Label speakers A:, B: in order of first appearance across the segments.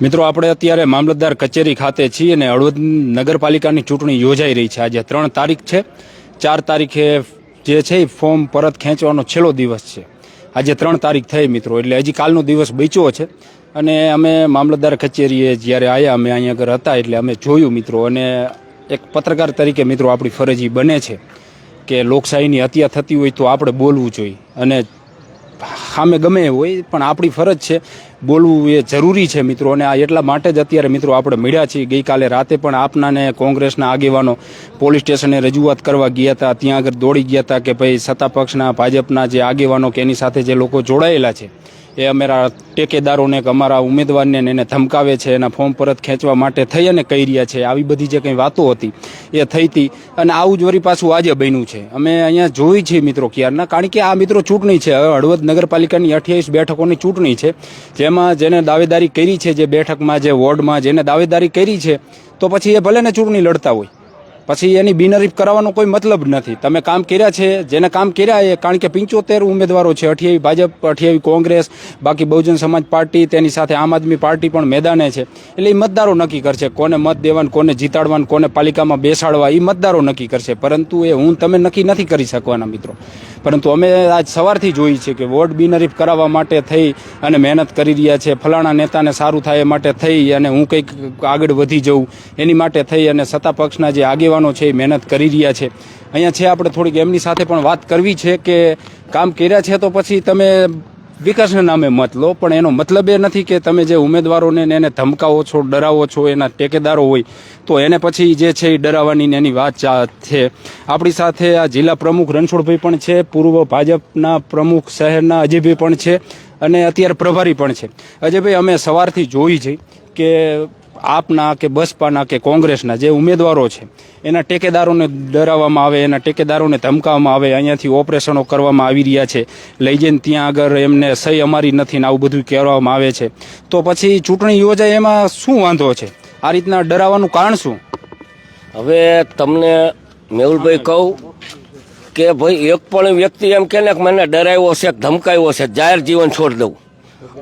A: મિત્રો, આપણે અત્યારે મામલતદાર કચેરી ખાતે છીએ અને હળવદ નગરપાલિકાની ચૂંટણી યોજાઈ રહી છે. આજે ત્રણ તારીખ છે. ચાર તારીખે જે છે એ ફોર્મ પરત ખેંચવાનો છેલ્લો દિવસ છે. આજે ત્રણ તારીખ થઈ મિત્રો, એટલે હજી કાલનો દિવસ બચ્યો છે. અને અમે મામલતદાર કચેરીએ જ્યારે આવ્યા અમે અહીંયા આગળ હતા એટલે અમે જોયું મિત્રો. અને એક પત્રકાર તરીકે મિત્રો આપણી ફરજી બને છે કે લોકશાહીની હત્યા થતી હોય તો આપણે બોલવું જોઈએ. અને સામે ગમે હોય, પણ આપણી ફરજ છે, બોલવું એ જરૂરી છે મિત્રો. અને આ એટલા માટે જ અત્યારે મિત્રો આપણે મળ્યા છીએ. ગઈકાલે રાતે પણ આપનાને કોંગ્રેસના આગેવાનો પોલીસ સ્ટેશને રજૂઆત કરવા ગયા હતા. ત્યાં આગળ દોડી ગયા હતા કે ભાઈ સત્તા પક્ષના ભાજપના જે આગેવાનો કે એની સાથે જે લોકો જોડાયેલા છે એ અમારા ટેકેદારોને કે અમારા ઉમેદવારને એને ધમકાવે છે, એના ફોર્મ પરત ખેંચવા માટે થઈ અને કહી રહ્યા છે, આવી બધી જે કંઈ વાતો હતી, એ થઈ હતી અને આવું જ વરી પાછું આજે બન્યું છે. અમે અહીંયા જોઈ છીએ મિત્રો ક્યારના, કારણ કે આ મિત્રો ચૂંટણી છે. હવે હળવદ નગરપાલિકાની અઠ્યાવીસ બેઠકોની ચૂંટણી છે. જેમાં જેને દાવેદારી કરી છે, જે બેઠકમાં, જે વોર્ડમાં જેને દાવેદારી કરી છે, તો પછી એ ભલે ને ચૂંટણી લડતા હોય. પછી એની બિનહરીફ કરાવવાનો કોઈ મતલબ નથી. તમે કામ કર્યા છે, જેને કામ કર્યા એ, કારણ કે પંચોતેર ઉમેદવારો છે, અઠ્યાવી ભાજપ, અઠ્યાવી કોંગ્રેસ, બાકી બહુજન સમાજ પાર્ટી, તેની સાથે આમ આદમી પાર્ટી પણ મેદાને છે. એટલે એ મતદારો નક્કી કરશે કોને મત દેવાનું, કોને જીતાડવાનું, કોને પાલિકામાં બેસાડવા એ મતદારો નક્કી કરશે. પરંતુ એ હું તમે નક્કી નથી કરી શકવાના મિત્રો. પરંતુ અમે આજ સવારથી જોઈ છે કે વોર્ડ બિનહરીફ કરાવવા માટે થઈ અને મહેનત કરી રહ્યા છે, ફલાણા નેતાને સારું થાય એ માટે થઈ અને હું કંઈક આગળ વધી જઉં, એની માટે થઈ અને સત્તા પક્ષના જે આગેવાનો છે એ મહેનત કરી રહ્યા છે. અહીંયા છે આપણે થોડીક એમની સાથે પણ વાત કરવી છે કે કામ કર્યા છે તો પછી તમે વિકાસના નામે મત લો, પણ એનો મતલબ એ નથી કે તમે જે ઉમેદવારોને એને ધમકાવો છો, ડરાવો છો, એના ટેકેદારો હોય, તો એને પછી જે છે એ ડરાવવાની એની વાત છે. આપણી સાથે આ જિલ્લા પ્રમુખ રણછોડભાઈ પણ છે, પૂર્વ ભાજપના પ્રમુખ શહેરના અજયભાઈ પણ છે, અને અત્યારે પ્રભારી પણ છે. અજયભાઈ, અમે સવારથી જોઈ છે કે આપના કે બસપાના કે કોંગ્રેસના જે ઉમેદવારો છે, એના ટેકેદારોને ડરાવવામાં આવે, એના ટેકેદારોને ધમકાવવામાં આવે, અહીંયાથી ઓપરેશનો કરવામાં આવી રહ્યા છે, લઈ જઈને ત્યાં આગળ એમને સહી અમારી નથી ને આવું બધું કહેવામાં આવે છે. તો પછી ચૂંટણી યોજાય એમાં શું વાંધો છે? આ રીતના ડરાવવાનું કારણ શું?
B: હવે તમને મેહુલભાઈ કહું કે ભાઈ એક પણ વ્યક્તિ એમ કે મને ડરાવ્યો છે, ધમકાવ્યો છે, જાહેર જીવન છોડી દઉં.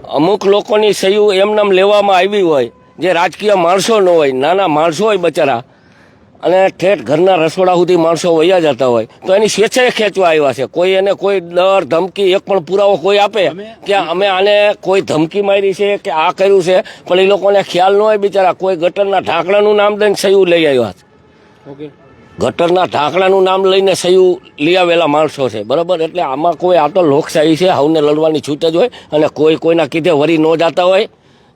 B: અમુક લોકોની સહી એમનામ લેવામાં આવી હોય જે રાજકીય માણસો ન હોય નાના માણસો હોય બચારા અને ઠેઠ ઘરના રસોડા સુધી માણસો વયા જતા હોય તો એની સ્વેચ્છાએ ખેંચવા આવ્યા છે. કોઈ એને કોઈ ડર ધમકી એક પણ પુરાવો કોઈ આપે કે અમે આને કોઈ ધમકી મારી છે કે આ કર્યું છે પણ એ લોકોને ખ્યાલ ન હોય બિચારા કોઈ ગટરના ઢાંકણાનું નામ દઈને સહી લઈ આવ્યા છે. ગટરના ઢાંકણાનું નામ લઈને સહી લઈ આવેલા માણસો છે બરાબર? એટલે આમાં કોઈ આ તો લોકશાહી છે હવને લડવાની છૂટ જ હોય અને કોઈ કોઈના કીધે વરી ન જાતા હોય.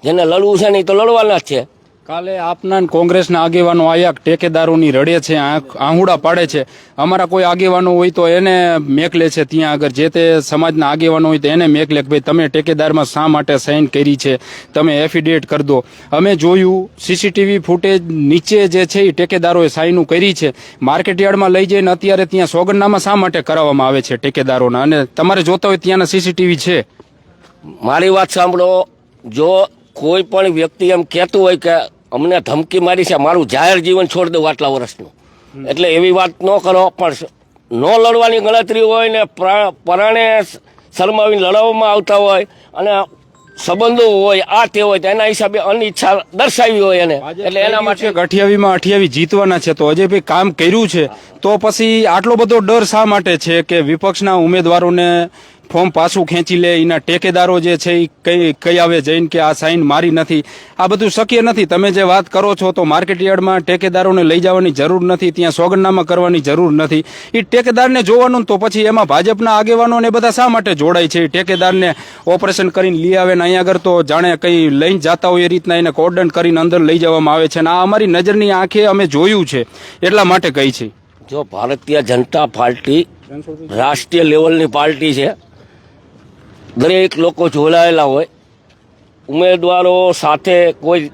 B: જેને લડવું છે નહીં તો લડવાના જ છે.
A: કાલે આપના કોંગ્રેસના આગેવાનો આયા ટેકેદારોની રડે છે આહુડા પાડે છે. અમારા કોઈ આગેવાનો હોય તો એને મેકલે છે ત્યાં આગળ. જે તે સમાજના આગેવાનો હોય તો એને મેકલે કે ભાઈ તમે ટેકેદારમાં શા માટે સાઇન કરી છે? તમે એફિડેવિટ કરી દો. અમે જોયું સીસીટીવી ફૂટેજ નીચે જે છે એ ટેકેદારોએ સાઇનું કરી છે. માર્કેટયાર્ડમાં લઈ જઈને અત્યારે ત્યાં સોગંદનામા શા માટે કરાવવામાં આવે છે ટેકેદારોના? અને તમારે જોતા હોય ત્યાંના સીસીટીવી છે.
B: મારી વાત સાંભળો. જો કોઈ પણ વ્યક્તિ એમ કહેતું હોય કે અમને ધમકી મારી છે મારું જાહેર જીવન છોડી દઉં આટલા વર્ષનું. એટલે એવી વાત ન કરો પણ ન લડવાની ગણતરી હોય ને પ્રા- પરાણે શરમાવીને લડાવવામાં આવતા હોય અને સંબંધો હોય આ તે હોય તેના એના હિસાબે અનિચ્છા દર્શાવી હોય એને. એટલે એના માટે
A: અઠ્યાવી માં અઠ્યાવી જીતવાના છે તો અજયભાઈ કામ કર્યું છે. તો પછી આટલો બધો ડર શા માટે છે કે વિપક્ષના ઉમેદવારોને ફોર્મ પાછું ખેંચી લે, એના ટેકેદારો જે છે એ કઈ કઈ આવે જઈને કે આ સાઇન મારી નથી. આ બધું શક્ય નથી. તમે જે વાત કરો છો તો માર્કેટ યાર્ડમાં ટેકેદારોને લઈ જવાની જરૂર નથી, ત્યાં સોગંદનામા કરવાની જરૂર નથી. એ ટેકેદારને જોવાનું તો પછી એમાં ભાજપના આગેવાનો ને બધા શા માટે જોડાય છે? ટેકેદારને ઓપરેશન કરીને લઈ આવે ને અહીંયા આગળ તો જાણે કંઈ લઈને જતા હોય એ રીતના એને કોર્ડન કરીને અંદર લઈ જવામાં આવે છે ને આ અમારી નજરની આંખે અમે જોયું છે. એટલા માટે કહી છે.
B: જો ભારતીય જનતા પાર્ટી રાષ્ટ્રીય લેવલની પાર્ટી છે દરેક લોકો જોડાયેલા હોય. ઉમેદવારો સાથે કોઈ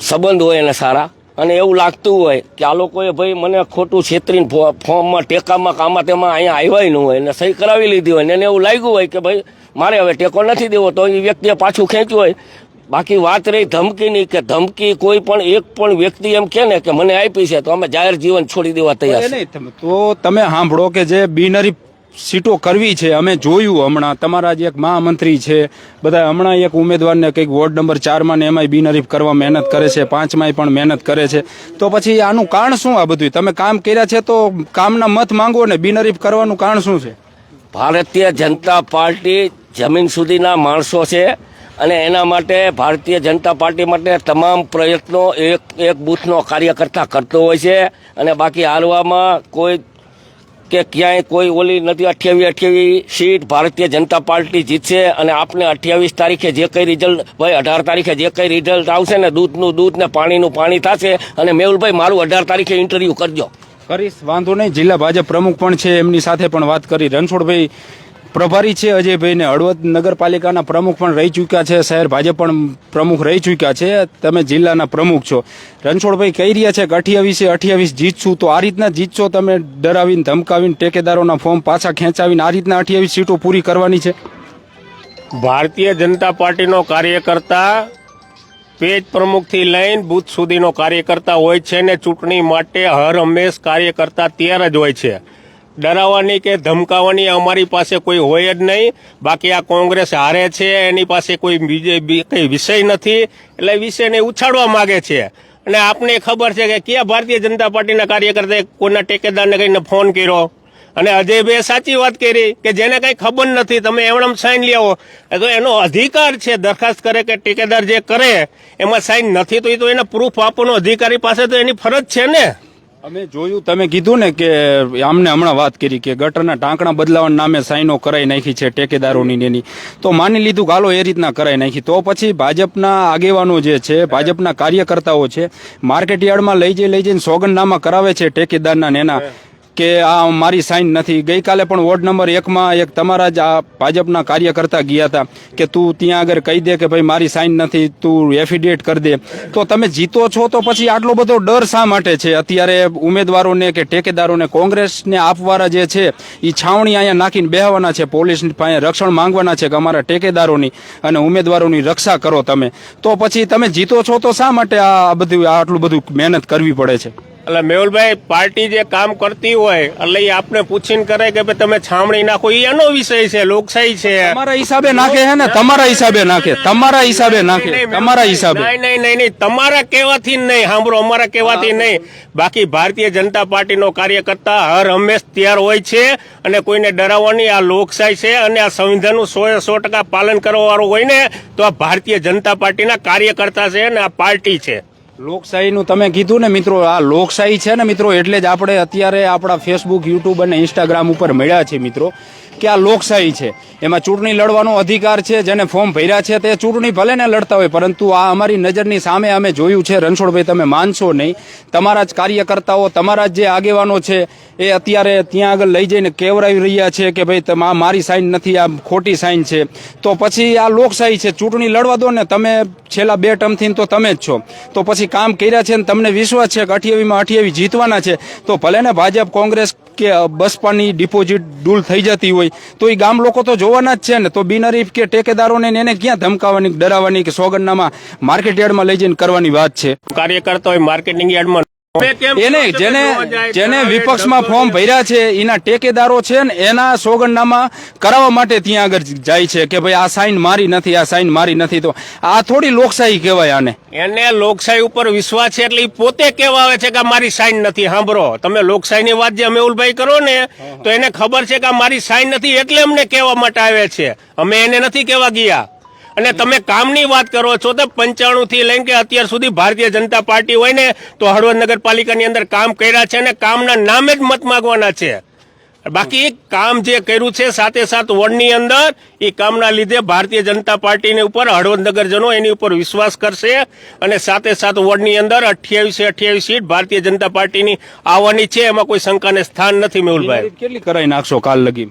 B: સંબંધ હોય એને સારા. અને એવું લાગતું હોય કે આ લોકોએ ભાઈ મને ખોટું છેતરીને ફોર્મમાં ટેકામાં કામાં તેમાં અહીંયા આવ્યા ન હોય ને સહી કરાવી લીધી હોય ને એને એવું લાગ્યું હોય કે ભાઈ મારે હવે ટેકો નથી દેવો તો એ વ્યક્તિએ પાછું ખેંચ્યું હોય. બાકી વાત રહી ધમકીની કે ધમકી કોઈ પણ એક પણ વ્યક્તિ એમ કે ને કે મને આપી છે તો અમે જાહેર જીવન છોડી દેવા તૈયાર
A: નહીં, તમે- તો તમે સાંભળો કે જે બિનહરીફ સીટો કરવી છે, અમે જોયું હમણાં. તમારા જે એક મહામંત્રી છે બધા હમણાં એક ઉમેદવારને કંઈક વોર્ડ નંબર ચારમાં ને એમાંય બિનહરીફ કરવા મહેનત કરે છે, પાંચમાંય પણ મહેનત કરે છે. તો પછી આનું કારણ શું આ બધું તમે કામ કર્યા છે તો કામના મત માંગો ને બિનહરીફ કરવાનું કારણ શું છે?
B: ભારતીય જનતા પાર્ટી જમીન સુધીના માણસો છે અને એના માટે ભારતીય જનતા પાર્ટી માટે તમામ પ્રયત્નો એક એક બૂથનો કાર્યકર્તા કરતો હોય છે અને બાકી હાલવામાં કોઈ કે ક્યાંય કોઈ ઓલી નથી અઠ્યાવીસ અઠ્યાવીસ સીટ ભારતીય જનતા પાર્ટી જીતશે અને આપને અઠ્યાવીસ તારીખે જે કંઈ રિઝલ્ટ ભાઈ અઢાર તારીખે જે કંઈ રિઝલ્ટ આવશે ને, દૂધનું દૂધ ને પાણીનું પાણી થશે અને મેહુલભાઈ, મારું અઢાર તારીખે ઇન્ટરવ્યુ કરજો.
A: કરીશ, વાંધો નહીં. જિલ્લા ભાજપ પ્રમુખ પણ છે, એમની સાથે પણ વાત કરી. રણછોડભાઈ પ્રભારી છે અજયભાઈને. હળવદ નગરપાલિકાના પ્રમુખ પણ રહી ચૂક્યા છે. શહેર ભાજપ પણ પ્રમુખ રહી ચૂક્યા છે. તમે જિલ્લાના પ્રમુખ છો. રણછોડભાઈ કહી રહ્યા છે કે અઠ્યાવીસે અઠ્યાવીસ જીતશું તો આ રીતના જીતશો તમે ડરાવીને ધમકાવીને ટેકેદારોના ફોર્મ પાછા ખેંચાવીને આ રીતના અઠ્યાવીસ સીટો પૂરી કરવાની છે?
C: ભારતીય જનતા પાર્ટીનો કાર્યકર્તા પેજ પ્રમુખથી લઈને બુથ સુધીનો કાર્યકર્તા હોય છે ને ચૂંટણી માટે હર હંમેશ કાર્યકર્તા તૈયાર જ હોય છે. ડરાવવાની કે ધમકાવવાની અમારી પાસે કોઈ હોય જ નહીં. બાકી આ કોંગ્રેસ હારે છે, એની પાસે કોઈ બીજે કંઈ વિષય નથી. એટલે વિષયને ઉછાળવા માગે છે. અને આપને ખબર છે કે કયા ભારતીય જનતા પાર્ટીના કાર્યકર્તાએ કોઈના ટેકેદારને કહીને ફોન કર્યો? અને અજયભાઈએ સાચી વાત કરી કે જેને કંઈ ખબર નથી, તમે એમણે સાઈન લેવો તો એનો અધિકાર છે, દરખાસ્ત કરે કે ટેકેદાર જે કરે, એમાં સાઈન નથી, તો એ તો એને પ્રૂફ આપવાનો અધિકારી પાસે તો એની ફરજ છે ને?
A: અમે જોયું, તમે કીધું ને કે આમને હમણાં વાત કરી કે ગટરના ટાંકણા બદલાવાના નામે સાઈનો કરાઈ નાખી છે ટેકેદારોની એની. તો માની લીધું હાલો એ રીતના કરાઈ નાખી. તો પછી ભાજપના આગેવાનો જે છે, ભાજપના કાર્યકર્તાઓ છે માર્કેટ યાર્ડમાં લઈ જઈ, લઈ જઈને સોગંદનામા કરાવે છે ટેકેદારના ને એના. કે આ મારી સાઈન નથી. ગઈકાલે પણ વોર્ડ નંબર એકમાં એક તમારા જ આ ભાજપના કાર્યકર્તા ગયા હતા કે તું ત્યાં આગળ કહી દે કે ભાઈ મારી સાઇન નથી, તું એફિડેટ કરી દે. તો તમે જીતો છો તો પછી આટલો બધો ડર શા માટે છે? અત્યારે ઉમેદવારોને કે ટેકેદારોને કોંગ્રેસને આપવાના જે છે એ છાવણી અહીંયા નાખીને બેહવાના છે. પોલીસ પાસે રક્ષણ માંગવાના છે કે અમારા ટેકેદારોની અને ઉમેદવારોની રક્ષા કરો તમે. તો પછી તમે જીતો છો તો શા માટે આ બધું આટલું બધું મહેનત કરવી પડે છે?
C: એટલે મેહુલભાઈ પાર્ટી જે કામ કરતી હોય એટલે એ આપને પૂછીને કરે કે ભાઈ તમે છામણી નાખો એ એનો વિષય છે લોકશાહી છે.
A: તમારા હિસાબે નાખે છે ને? તમારા હિસાબે નાખે. તમારા હિસાબે નાખે. તમારા હિસાબે.
C: નહીં નહીં નહીં નહીં તમારા કહેવાથી નહીં સાંભળો અમારા કહેવાથી નહીં. બાકી ભારતીય જનતા પાર્ટીનો કાર્યકર્તા હર હંમેશ તૈયાર હોય છે અને કોઈને ડરાવવાની આ લોકશાહી છે અને આ સંવિધાનનું સો સો ટકા પાલન કરવા વાળું હોય ને તો આ ભારતીય જનતા પાર્ટીના કાર્યકર્તા છે અને આ પાર્ટી છે.
A: લોકશાહીનું તમે કીધું ને મિત્રો, આ લોકશાહી છે ને મિત્રો, એટલે જ આપણે અત્યારે આપણા ફેસબુક યુટ્યુબ અને ઇન્સ્ટાગ્રામ ઉપર મળ્યા છે મિત્રો, કે આ લોકશાહી છે. એમાં ચૂંટણી લડવાનો અધિકાર છે, જેને ફોર્મ ભર્યા છે, તે ચૂંટણી ભલે ને લડતા હોય, પરંતુ આ અમારી નજરની સામે અમે જોયું છે. રણછોડભાઈ, તમે માનશો નહીં. તમારા જ કાર્યકર્તાઓ, તમારા જ જે આગેવાનો છે, એ અત્યારે ત્યાં આગળ લઈ જઈને કેવરાવી રહ્યા છે કે ભાઈ, તમા મારી સાઈન નથી, આ ખોટી સાઈન છે. તો પછી આ લોકશાહી છે. ચૂંટણી લડવા દો ને તમે છેલ્લા બે ટર્મથી તો તમે જ છો. તો પછી કામ કર્યા છે ને તમને વિશ્વાસ છે કે અઠ્યાવીમાં અઠ્યાવીસ જીતવાના છે, તો ભલે ને ભાજપ, કોંગ્રેસ કે બસપાની ડિપોઝિટ ડૂલ થઈ જતી હોય, તો એ ગામ લોકો તો જોવાના જ છે ને, તો બિનહરીફ કે ટેકેદારોને એને ક્યાં ધમકાવવાની ડરાવવાની કે સોગંદનામાં માર્કેટ યાર્ડમાં લઈ જઈને કરવાની વાત છે.
C: કાર્યકર્તા હોય માર્કેટિંગ યાર્ડમાં
A: એને જેને જેને વિપક્ષમાં ફોર્મ ભર્યા છે એના ટેકેદારો છે ને એના સોગંદનામા કરાવવા માટે ત્યાં આગળ જાય છે કે ભાઈ આ સાઈન મારી નથી આ સાઈન મારી નથી. તો આ થોડી લોકશાહી કહેવાય આને.
C: એને લોકશાહી ઉપર વિશ્વાસ છે એટલે પોતે કહેવા આવે છે કે મારી સાઈન નથી. સાંભળો તમે લોકશાહીની વાત જે મેહુલભાઈ કરો ને તો એને ખબર છે કે મારી સાઈન નથી એટલે અમને કહેવા માટે આવે છે. અમે એને નથી કહેવા ગયા. અને તમે કામની વાત કરો છો તો પંચાણું થી લઈને કે અત્યાર સુધી ભારતીય જનતા પાર્ટી હોય ને તો હળવદ નગરપાલિકાની અંદર કામ કર્યા છે અને કામના નામે જ મત માંગવાના છે. બાકી કામ જે કર્યું છે સાથે સાથ વોર્ડની અંદર એ કામના લીધે ભારતીય જનતા પાર્ટીની ઉપર હળવદ નગરજનો એની ઉપર વિશ્વાસ કરશે અને સાથે સાથ વોર્ડની અંદર અઠ્યાવીસે અઠ્યાવીસ સીટ ભારતીય જનતા પાર્ટીની આવવાની છે. એમાં કોઈ શંકાને સ્થાન નથી મેહુલભાઈ.
A: કેટલી કરાવી નાખશો કાલ લગી?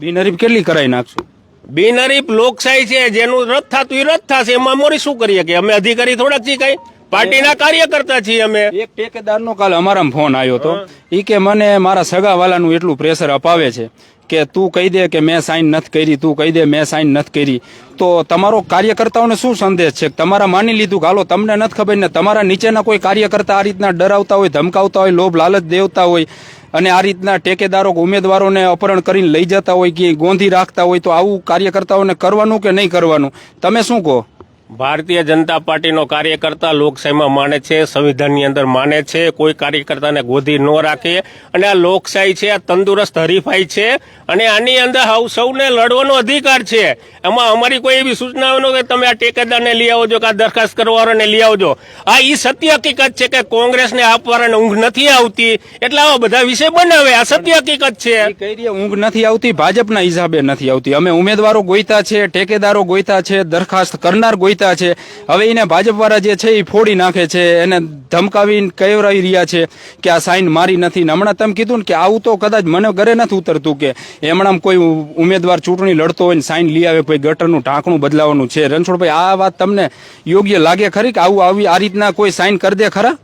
A: બિનહરીફ કેટલી કરાવી નાખશો?
C: બિનહરીફ લોકશાહી છે જેનું રદ થતું એ રદ થશે. એમાં મોરી શું કરીએ કે અમે અધિકારી થોડાક છીએ કઈ? પાર્ટીના કાર્યકર્તા છીએ અમે.
A: એક ટેકેદારનો કાલે અમારા ફોન આવ્યો હતો. એ કે મને મારા સગાવાલાનું એટલું પ્રેશર અપાવે છે કે તું કહી દે કે મેં સાઈન નથી કરી તું કહી દે મેં સાઈન નથી કરી. તો તમારો કાર્યકર્તાઓને શું સંદેશ છે? તમારા માની લીધું કે હાલો તમને નથી ખબર ને તમારા નીચેના કોઈ કાર્યકર્તા આ રીતના ડરાવતા હોય ધમકાવતા હોય લોભ લાલચ દેવતા હોય અને આ રીતના ટેકેદારો ઉમેદવારોને અપહરણ કરીને લઈ જતા હોય કે ગોંધી રાખતા હોય તો આવું કાર્યકર્તાઓને કરવાનું કે નહીં કરવાનું? તમે શું કહો?
C: ભારતીય જનતા પાર્ટીનો કાર્યકર્તા લોકશાહીમાં માને છે, સંવિધાનની અંદર માને છે, કોઈ કાર્યકર્તાને ગોધી ન રાખે. અને આ લોકશાહી છે, આ તંદુરસ્ત હરીફાઈ છે અને આની અંદર હાઉ સૌને લડવાનો અધિકાર છે. એમાં અમારી કોઈ એવી સૂચનાઓનો કે તમે આ ટેકેદારને લઈ આવજો કે આ દરખાસ્ત કરવાવાળાને લઈ આવજો. આ ઈ સત્ય હકીકત છે કે કોંગ્રેસને આપવાને ઊંઘ નથી આવતી. એટલે આવા બધા વિષય બનાવે. આ સત્ય હકીકત છે.
A: ઊંઘ નથી આવતી, ભાજપના હિસાબે નથી આવતી. અમે ઉમેદવારો ગોઈતા છે, ટેકેદારો ગોઈતા છે, દરખાસ્ત કરનાર ગોઈતા છે. હવે એને ભાજપ વાળા જે છે એ ફોડી નાખે છે, એને ધમકાવી કહેવાઈ રહ્યા છે કે આ સાઇન મારી નથી. ને હમણાં તમે કીધું ને કે આવું તો કદાચ મને ઘરે નથી ઉતરતું કે હમણાં કોઈ ઉમેદવાર ચૂંટણી લડતો હોય ને સાઈન લઈ આવે, કોઈ ગટરનું ઢાંકણું બદલાવાનું છે. રણછોડભાઈ, આ વાત તમને યોગ્ય લાગે ખરી કે આવું આવી, આ રીતના કોઈ સાઇન કરી દે ખરા?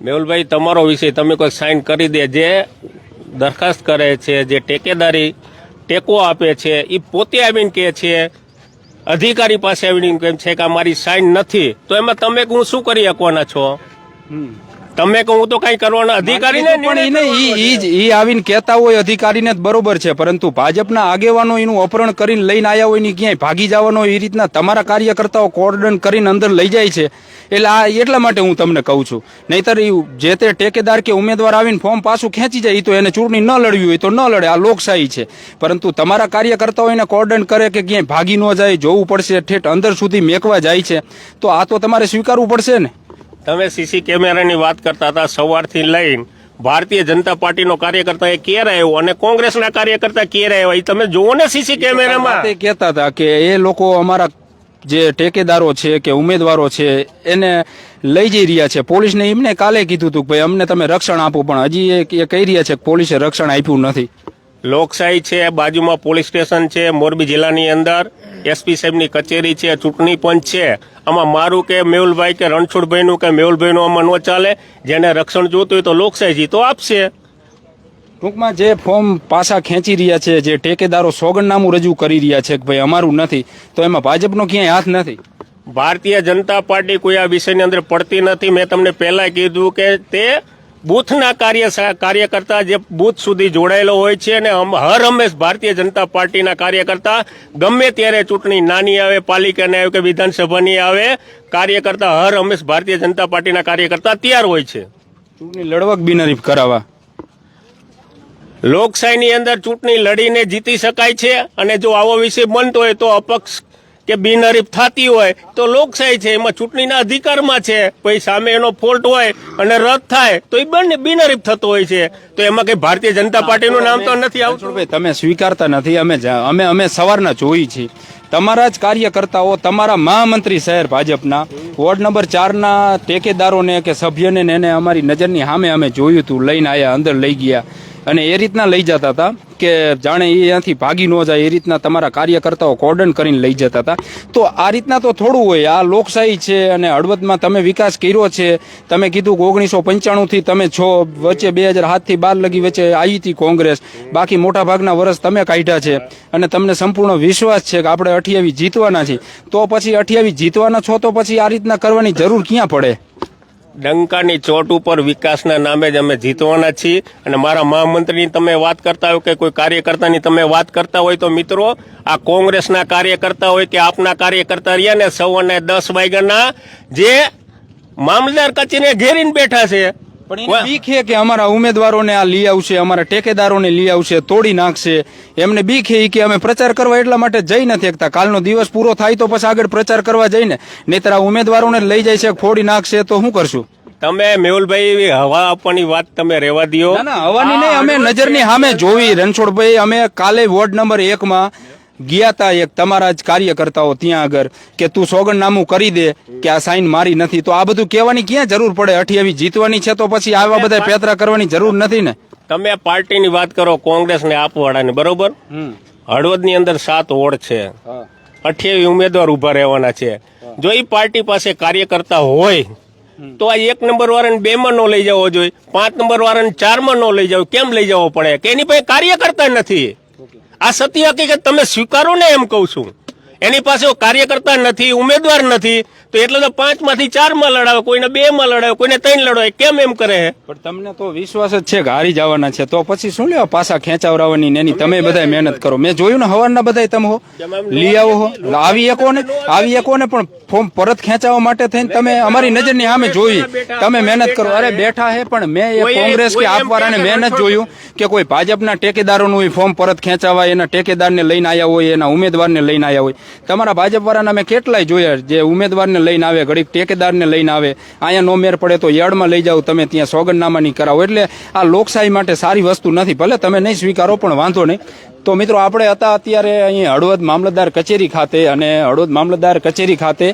C: મેહુલભાઈ, તમારો વિષય તમે કોઈ સાઇન કરી દે જે દરખાસ્ત કરે છે, જે ટેકેદારી ટેકો આપે છે એ પોતે આવીને કહે છે અધિકારી પાસે આવીને કેમ છે કે મારી સાઇન નથી. તો એમાં તમે હું શું કરી શકવાના છો? તમે કહું તો કઈ કરવાના અધિકારીને
A: પણ ઈ જ ઈ આવીને કહેતા હોય અધિકારીને બરોબર છે પરંતુ ભાજપના આગેવાનો એનું અપહરણ કરીને લઈને આવ્યા હોય ને ક્યાંય ભાગી જવાનો એ રીતના તમારા કાર્યકર્તાઓ કોર્ડન કરીને અંદર લઈ જાય છે. એટલે આ એટલા માટે હું તમને કહું છું. નહીતર જે તે ટેકેદાર કે ઉમેદવાર આવીને ફોર્મ પાછું ખેંચી જાય તો એને ચૂંટણી ન લડવી હોય તો ન લડે આ લોકશાહી છે. પરંતુ તમારા કાર્યકર્તાઓ એને કોર્ડન કરે કે ક્યાંય ભાગી ન જાય જોવું પડશે ઠેઠ અંદર સુધી મેકવા જાય છે. તો આ તો તમારે સ્વીકારવું પડશે ને?
C: તમે સીસી કેમેરાની વાત કરતા હતા સવારથી લઈને ભારતીય જનતા પાર્ટીનો કાર્યકર્તા એ ક્યારે આવ્યો અને કોંગ્રેસના કાર્યકર્તા ક્યારે આવ્યા. એ તમે જુઓ ને સીસી કેમેરામાં.
A: તે કહેતા હતા કે એ લોકો અમારા જે ટેકેદારો છે કે ઉમેદવારો છે એને લઈ જઈ રહ્યા છે. પોલીસને એમને કાલે કીધું હતું કે ભાઈ અમને તમે રક્ષણ આપો પણ હજી એ એ કહી રહ્યા છે કે પોલીસે રક્ષણ આપ્યું નથી.
C: લોકશાહી છે બાજુમાં પોલીસ સ્ટેશન છે મોરબી જિલ્લાની અંદર એસપી સાહેબની કચેરી છે ચૂંટણી પંચ છે. આમાં મારું કે મેહુલભાઈ કે રણછોડભાઈનું કે મેહુલભાઈનું આમાં ન ચાલે. જેને રક્ષણ જોતું હોય તો લોકશાહી તો આપશે.
A: ટૂંકમાં જે ફોર્મ પાછા ખેંચી રહ્યા છે જે ટેકેદારો સોગંદનામું રજૂ કરી રહ્યા છે કે ભાઈ અમારું નથી તો એમાં ભાજપનો ક્યાંય હાથ નથી?
C: ભારતીય જનતા પાર્ટી કોઈ આ વિષયની અંદર પડતી નથી. મેં તમને પહેલાં કીધું કે તે બૂથના કાર્ય કાર્યકર્તા જે બૂથ સુધી જોડાયેલો હોય છે અને હર હંમેશ ભારતીય જનતા પાર્ટીના કાર્યકર્તા ગમે ત્યારે ચૂંટણી નાની આવે પાલિકાની આવે કે વિધાનસભાની આવે કાર્યકર્તા હર હંમેશ ભારતીય જનતા પાર્ટીના કાર્યકર્તા તૈયાર હોય છે.
A: ચૂંટણી લડવક બિનરી કરાવવા.
C: લોકશાહીની અંદર ચૂંટણી લડીને જીતી શકાય છે અને જો આવો વિષય બનતો હોય તો અપક્ષ કે બિનહરીફ થતી હોય તો લોકશાહી છે, એમાં ચૂંટણીના અધિકારમાં છે. પછી સામે એનો ફોલ્ટ હોય અને રદ થાય, તો એ બંને બિનહરીફ થતો હોય છે. તો એમાં કઈ ભારતીય જનતા પાર્ટીનું નામ તો નથી આવતું?
A: તમે સ્વીકારતા નથી. અમે અમે અમે સવારના જોઈ છીએ. તમારા જ કાર્યકર્તાઓ, તમારા મહામંત્રી શહેર ભાજપના, વોર્ડ નંબર ચારના ટેકેદારોને કે સભ્યને એને અમારી નજરની સામે અમે જોયું હતું, લઈને આયા, અંદર લઈ ગયા. અને એ રીતના લઈ જતા હતા કે જાણે એ ત્યાંથી ભાગી ન જાય, એ રીતના તમારા કાર્યકર્તાઓ કોર્ડન કરીને લઈ જતા હતા. તો આ રીતના તો થોડું હોય, આ લોકશાહી છે અને હળવદમાં તમે વિકાસ કર્યો છે. તમે કીધું કે ઓગણીસો પંચાણુંથી તમે છો, વચ્ચે બે હજાર સાતથી બાર લગી વચ્ચે આવી હતી કોંગ્રેસ. બાકી મોટા ભાગના વર્ષ તમે કાઢ્યા છે. અને તમને સંપૂર્ણ વિશ્વાસ છે કે આપણે અઠ્યાવીસ જીતવાના છીએ તો પછી અઠ્યાવીસ જીતવાના છો તો પછી આ રીતના કરવાની જરૂર ક્યાં પડે?
C: ડંકાની ચોટ ઉપર વિકાસના નામે જ અમે જીતવાના છીએ. અને મારા મહામંત્રીની તમે વાત કરતા હોય કે કોઈ કાર્યકર્તાની તમે વાત કરતા હોય તો મિત્રો, આ કોંગ્રેસના કાર્યકર્તા હોય કે આપના કાર્યકર્તા રહ્યા ને સવારના દસ વાગ્યાના જે મામલદાર કચેરીને ઘેરીને બેઠા છે.
A: પણ બીક છે કે અમારા ઉમેદવારોને આ લઈ આવશે અમારા ટેકેદારોને લઈ આવશે તોડી નાખશે. એમને બીક છે કે અમે પ્રચાર કરવા એટલા માટે જઈ નથી શકતા. કાલનો દિવસ પૂરો થાય તો પછી આગળ પ્રચાર કરવા જઈને નહીતર આ ઉમેદવારોને લઈ જાય છે ફોડી નાખશે તો શું કરશું?
C: તમે મેહુલભાઈ હવા આપવાની વાત તમે રહેવા દો
A: ના ના હવાની નહીં અમે નજરની સામે જોવી રણછોડભાઈ અમે કાલે વોર્ડ નંબર એકમાં ગયા તા એક તમારા જ કાર્યકર્તાઓ ત્યાં આગળ કે તું સોગંદનામું કરી દે કે આ સાઈન મારી નથી. તો આ બધું કહેવાની ક્યાં જરૂર પડે? અઠ્યાવીસ જીતવાની છે તો પછી આવા બધા પેતરા કરવાની જરૂર નથી ને?
C: તમે પાર્ટીની વાત કરો કોંગ્રેસ ને આપવાળાની બરોબર? હળવદની અંદર સાત વોર્ડ છે. અઠ્યાવી ઉમેદવાર ઊભા રહેવાના છે. જો એ પાર્ટી પાસે કાર્યકર્તા હોય તો આ એક નંબર વાળાને બે માં નો લઈ જવો જોઈએ. પાંચ નંબર વાળાને ચારમાં નો લઈ જવો. કેમ લઈ જવો પડે? કે એની પાસે કાર્યકર્તા નથી. આ સત્ય હકીકત તમે સ્વીકારો ને એમ કહું છું. એની પાસે કાર્યકર્તા નથી ઉમેદવાર નથી તો એટલે તો પાંચમાંથી ચારમાં લડાવે કોઈને બે માં લડાવે કોઈને ત્રણ લડાવે કેમ એમ કરે? હે
A: પણ તમને તો વિશ્વાસ જ છે કે હારી જવાના છે. તો પછી શું લેવા પાછા ખેંચાવરાવાની એની? તમે બધા મહેનત કરો. મેં જોયું ને હવારના બધા તમે હો. લઈ આવો હો. આવી એકો ને આવી એકો ને પણ ફોર્મ પરત ખેંચાવવા માટે થઈને તમે અમારી નજરની સામે જોઈ. તમે મહેનત કરો. અરે બેઠા હે પણ મેં એ કોંગ્રેસ કે
C: કોઈ એમ
A: મેં નથી. જોયું કે કોઈ ભાજપના ટેકેદારોનું ફોર્મ પરત ખેંચાવા એના ટેકેદારને લઈને આવ્યા હોય એના ઉમેદવારને લઈને આવ્યા હોય. તમારા ભાજપવાળાના મેં કેટલાય જોયા જે ઉમેદવારને લઈને આવે, ઘડીક ટેકેદારને લઈને આવે. અહીંયા નો મેર પડે તો યાર્ડમાં લઈ જાઓ, તમે ત્યાં સોગંદનામાની કરાવો. એટલે આ લોકશાહી માટે સારી વસ્તુ નથી. ભલે તમે નહીં સ્વીકારો, પણ વાંધો નહીં. તો મિત્રો, આપણે હતા અત્યારે અહીં હળવદ મામલતદાર કચેરી ખાતે અને હળવદ મામલતદાર કચેરી ખાતે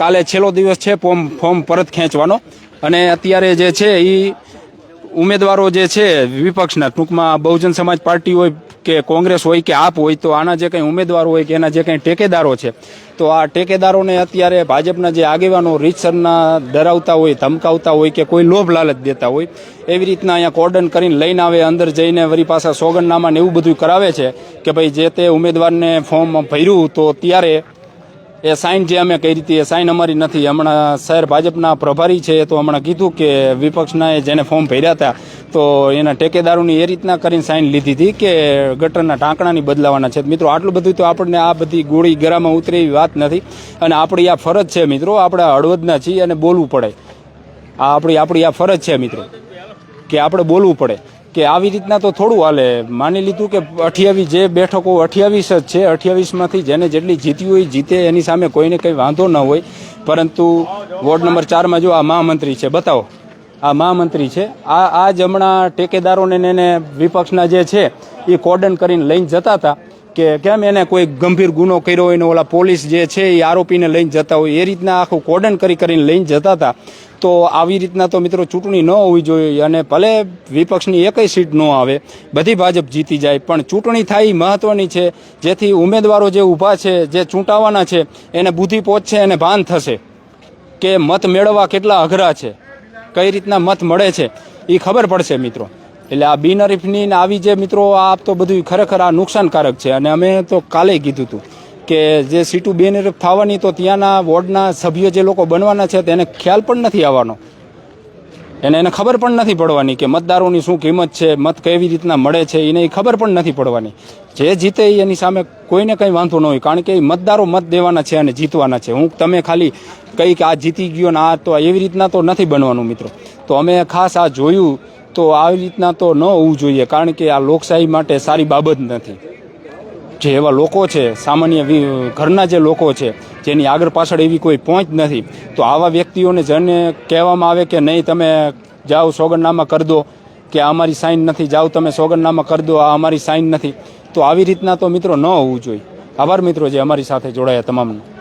A: કાલે છેલ્લો દિવસ છે ફોર્મ ફોર્મ પરત ખેંચવાનો. અને અત્યારે જે છે એ ઉમેદવારો જે છે વિપક્ષના, ટૂંકમાં બહુજન સમાજ પાર્ટી હોય કે કોંગ્રેસ હોય કે આપ હોય, તો આના જે કંઈ ઉમેદવારો હોય કે એના જે કંઈ ટેકેદારો છે, તો આ ટેકેદારોને અત્યારે ભાજપના જે આગેવાનો રીતસરના ડરાવતા હોય, ધમકાવતા હોય કે કોઈ લોભ લાલચ દેતા હોય, એવી રીતના અહીંયા કોર્ડન કરીને લઈને આવે, અંદર જઈને વરી પાછા સોગંદનામા ને એવું બધું કરાવે છે કે ભાઈ જે તે ઉમેદવારને ફોર્મ ભર્યું તો ત્યારે એ સાઇન જે અમે કરી હતી, એ સાઇન અમારી નથી. હમણાં શહેર ભાજપના પ્રભારી છે, તો હમણાં કીધું કે વિપક્ષના જેને ફોર્મ ભર્યા હતા, તો એના ટેકેદારોની એ રીતના કરીને સાઇન લીધી હતી કે ગટરના ટાંકણાની બદલાવાના છે. મિત્રો, આટલું બધું તો આપણને આ બધી ગોળી ગરામાં ઉતરે એવી વાત નથી. અને આપણી આ ફરજ છે, મિત્રો, આપણે હળવદના છીએ અને બોલવું પડે. આ આપણી આપણી આ ફરજ છે, મિત્રો, કે આપણે બોલવું પડે. કે આવી રીતના તો થોડું હાલે. માની લીધું કે અઠ્યાવીસ જે બેઠકો અઠ્યાવીસ જ છે, અઠ્યાવીસમાંથી જેને જેટલી જીતી હોય જીતે, એની સામે કોઈને કંઈ વાંધો ન હોય. પરંતુ વોર્ડ નંબર ચારમાં જો આ મહામંત્રી છે, બતાવો. આ મહામંત્રી છે. આ આ જ હમણાં ટેકેદારોને એને વિપક્ષના જે છે, એ કોર્ડન કરીને લઈને જતા હતા. કે કેમ એને કોઈ ગંભીર ગુનો કર્યો હોય ને ઓલા પોલીસ જે છે એ આરોપીને લઈને જતા હોય, એ રીતના આખું કોર્ડન કરી કરીને લઈને જતા હતા. તો આવી રીતના તો મિત્રો ચૂંટણી ન હોવી જોઈએ અને ભલે વિપક્ષની એકય સીટ ન આવે, બધી ભાજપ જીતી જાય, પણ ચૂંટણી થાય એ મહત્વની છે. જેથી ઉમેદવારો જે ઊભા છે, જે ચૂંટાવાના છે, એને બુદ્ધિ પહોંચશે અને ભાન થશે કે મત મેળવવા કેટલા અઘરા છે, કઈ રીતના મત મળે છે એ ખબર પડશે મિત્રો. એટલે આ બિનહરીફની ને આવી જે મિત્રો, આ તો બધું ખરેખર આ નુકસાનકારક છે. અને અમે તો કાલે કીધું હતું કે જે સીટું બિનહરીફ થવાની, તો ત્યાંના વોર્ડના સભ્યો જે લોકો બનવાના છે, તેને ખ્યાલ પણ નથી આવવાનો. એને એને ખબર પણ નથી પડવાની કે મતદારોની શું કિંમત છે, મત કેવી રીતના મળે છે, એને ખબર પણ નથી પડવાની. જે જીતે એની સામે કોઈને કંઈ વાંધો ન હોય, કારણ કે મતદારો મત દેવાના છે અને જીતવાના છે. હું તમે ખાલી કંઈક આ જીતી ગયો ને આ તો એવી રીતના તો નથી બનવાનું, મિત્રો. તો અમે ખાસ આ જોયું તો આવી રીતના તો ન હોવું જોઈએ, કારણ કે આ લોકશાહી માટે સારી બાબત નથી. જે એવા લોકો છે, સામાન્ય ઘરના જે લોકો છે, જેની આગળ પાછળ એવી કોઈ પહોંચ નથી, તો આવા વ્યક્તિઓને જેને કહેવામાં આવે કે નહીં, તમે જાઓ સોગંદનામા કરી દો, કે આ અમારી સાઇન નથી, જાઓ તમે સોગંદનામા કરી દો, આ અમારી સાઇન નથી, તો આવી રીતના તો મિત્રો ન હોવું જોઈએ. આભાર મિત્રો જે અમારી સાથે જોડાયા તમામનો.